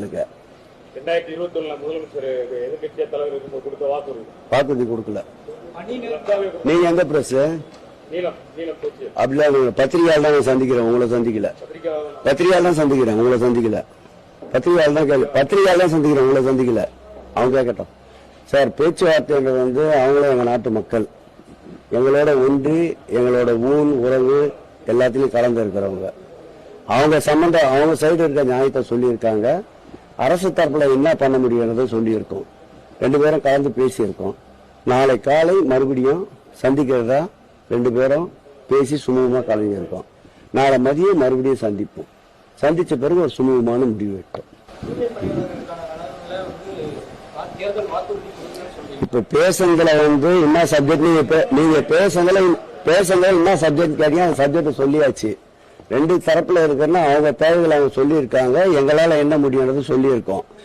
பயலுக்கு ரெண்டாயிரத்தி இருபத்தி ஒண்ணுல முதலமைச்சர் எதிர்கட்சிய தலைவர் இருக்கும்போது கொடுத்த வாக்குறுதி. வாக்குறுதி கொடுக்கல. நீங்க எந்த பிரஸ் அப்படிலாம் இல்ல. பத்திரிகையாளர் தான் சந்திக்கிறேன் உங்களை சந்திக்கல. பத்திரிகையாளர் தான். சந்திக்கிறேன் உங்களை சந்திக்கல. பத்திரிகையாளர் தான் கேள்வி பத்திரிகையாளர் தான் சந்திக்கிறேன் உங்களை சந்திக்கல. அவங்க கேட்கட்டும். சார் பேச்சுவார்த்தைன்றது வந்து அவங்களும் எங்க நாட்டு மக்கள். எங்களோட ஒன்றி எங்களோட ஊன் உறவு எல்லாத்துலயும் கலந்து இருக்கிறவங்க. அவங்க சம்பந்தம் அவங்க சைடு இருக்க நியாயத்தை சொல்லியிருக்காங்க. அரசு தரப்புல என்ன பண்ண முடியுன்றதை சொல்லியிருக்கோம். ரெண்டு பேரும் கலந்து பேசியிருக்கோம். நாளை காலை மறுபடியும் சந்திக்கிறதா ரெண்டு பேரும் பேசி சுமூகமாக கலந்துருக்கோம். நாளை மதியம் மறுபடியும் சந்திப்போம். சந்திச்ச பிறகு ஒரு சுமூகமான முடிவு எடுத்தோம் இப்ப பேசுனதுல வந்து என்ன சப்ஜெக்ட் நீங்க பே- நீங்க பேசுனதுல பேசுனதுல என்ன சப்ஜெக்ட் கேட்டீங்க? அந்த சப்ஜெக்ட் சொல்லியாச்சு. ரெண்டு தரப்புல இருக்குன்னா அவங்க தேவைகளை அவங்க சொல்லியிருக்காங்க. எங்களால என்ன முடியும் சொல்லியிருக்கோம்.